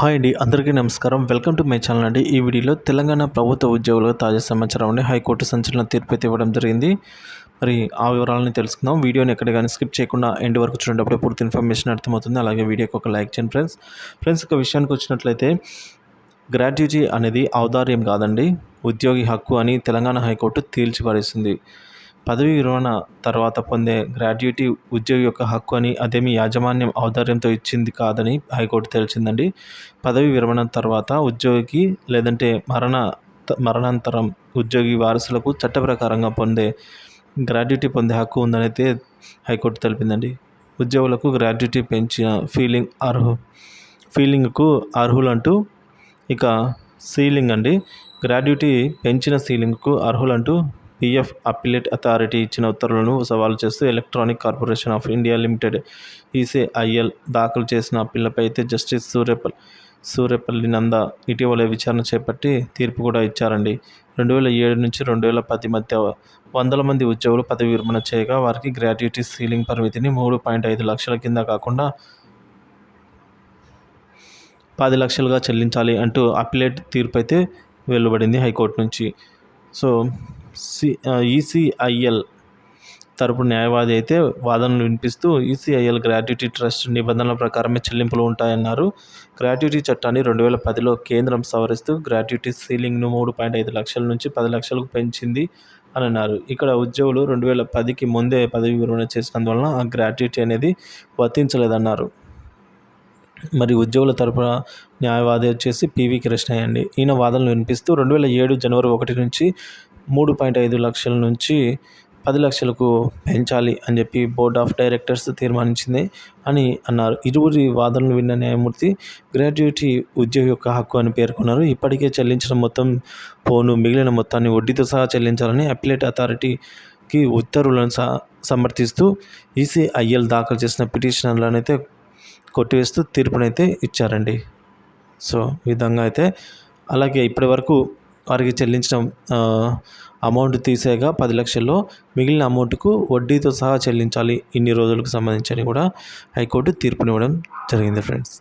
Hi అండి అందరికీ నమస్కారం. వెల్కమ్ టు మై ఛానల్ అండి. ఈ వీడియోలో తెలంగాణ ప్రభుత్వ ఉద్యోగులకు తాజా సమాచారం అండి. హైకోర్టు సంచలన తీర్పు అయితే ఇవ్వడం జరిగింది. మరి ఆ వివరాలని తెలుసుకుందాం. వీడియోని ఎక్కడ కానీ స్కిప్ చేయకుండా ఎండ్ వరకు చూడేటప్పుడు పూర్తి ఇన్ఫర్మేషన్ అర్థమవుతుంది. అలాగే వీడియోకి ఒక లైక్ చేయండి ఫ్రెండ్స్. ఫ్రెండ్స్ ఒక విషయానికి వచ్చినట్లయితే గ్రాట్యుటీ అనేది ఔదార్యం కాదండి. ఉద్యోగి హక్కు అని తెలంగాణ హైకోర్టు తేల్చిపడేసింది పదవి విరమణ తర్వాత పొందే గ్రాడ్యుయేటీ ఉద్యోగి యొక్క హక్కు అని అదేమి యాజమాన్యం ఔదార్యంతో ఇచ్చింది కాదని హైకోర్టు తేల్చిందండి. పదవి విరమణ తర్వాత ఉద్యోగికి లేదంటే మరణ మరణాంతరం ఉద్యోగి వారసులకు చట్ట ప్రకారంగా పొందే గ్రాడ్యుటీ పొందే హక్కు ఉందనైతే హైకోర్టు తెలిపిందండి. ఉద్యోగులకు గ్రాడ్యుటీ పెంచిన ఫీలింగ్ అర్హు ఫీలింగ్కు అర్హులంటూ ఇక సీలింగ్ అండి. గ్రాడ్యుటీ పెంచిన సీలింగ్కు అర్హులంటూ పిఎఫ్ అప్పిలేట్ అథారిటీ ఇచ్చిన ఉత్తర్వులను సవాలు చేస్తూ electronic corporation of India limited ECIL దాఖలు చేసిన అప్పీళ్ళపై అయితే జస్టిస్ సూర్యపల్ సూర్యపల్లి నంద ఇటీవల విచారణ చేపట్టి తీర్పు కూడా ఇచ్చారండి. రెండు వేల ఏడు నుంచి రెండు వేల పది మధ్య వందల మంది ఉద్యోగులు పదవి విరమణ చేయగా వారికి గ్రాట్యుటీ సీలింగ్ పరిమితిని మూడు పాయింట్ ఐదు లక్షల కింద కాకుండా పది లక్షలుగా చెల్లించాలి అంటూ అప్పిలేట్ తీర్పు అయితే వెలువడింది హైకోర్టు నుంచి. సో సి ఈసీఐఎల్ తరపు న్యాయవాది అయితే వాదనలు వినిపిస్తూ ఈసీఐఎల్ గ్రాట్యుటీ ట్రస్ట్ నిబంధనల ప్రకారమే చెల్లింపులు ఉంటాయన్నారు. గ్రాట్యుటీ చట్టాన్ని రెండు వేల పదిలో కేంద్రం సవరిస్తూ గ్రాట్యుటీ సీలింగ్ను మూడు పాయింట్ ఐదు లక్షల నుంచి పది లక్షలకు పెంచింది అని అన్నారు ఇక్కడ ఉద్యోగులు రెండు వేల పదికి ముందే పదవి విరమణ చేసినందువలన ఆ గ్రాట్యుటీ అనేది వర్తించలేదన్నారు. మరి ఉద్యోగుల తరపున న్యాయవాది వచ్చేసి పివి కృష్ణయ్య అండి. ఈయన వాదనలు వినిపిస్తూ రెండు వేల ఏడు జనవరి ఒకటి నుంచి మూడు పాయింట్ ఐదు లక్షల నుంచి పది లక్షలకు పెంచాలి అని చెప్పి బోర్డ్ ఆఫ్ డైరెక్టర్స్ తీర్మానించింది అని అన్నారు. ఇరువురి వాదనలు విన్న న్యాయమూర్తి గ్రాడ్యుయేటీ ఉద్యోగి యొక్క హక్కు అని పేర్కొన్నారు. ఇప్పటికే చెల్లించిన మొత్తం పోను మిగిలిన మొత్తాన్ని వడ్డీతో సహా చెల్లించాలని అప్లేట్ అథారిటీకి ఉత్తర్వులను సమర్థిస్తూ ఈసీఐఎల్ దాఖలు చేసిన పిటిషన్లను అయితే కొట్టివేస్తూ తీర్పునైతే ఇచ్చారండి. సో ఈ విధంగా అయితే అలాగే ఇప్పటి వరకు వారికి చెల్లించిన అమౌంట్ తీసేగా పది లక్షల్లో మిగిలిన అమౌంట్కు వడ్డీతో సహా చెల్లించాలి. ఇన్ని రోజులకు సంబంధించి కూడా హైకోర్టు తీర్పునివ్వడం జరిగింది ఫ్రెండ్స్.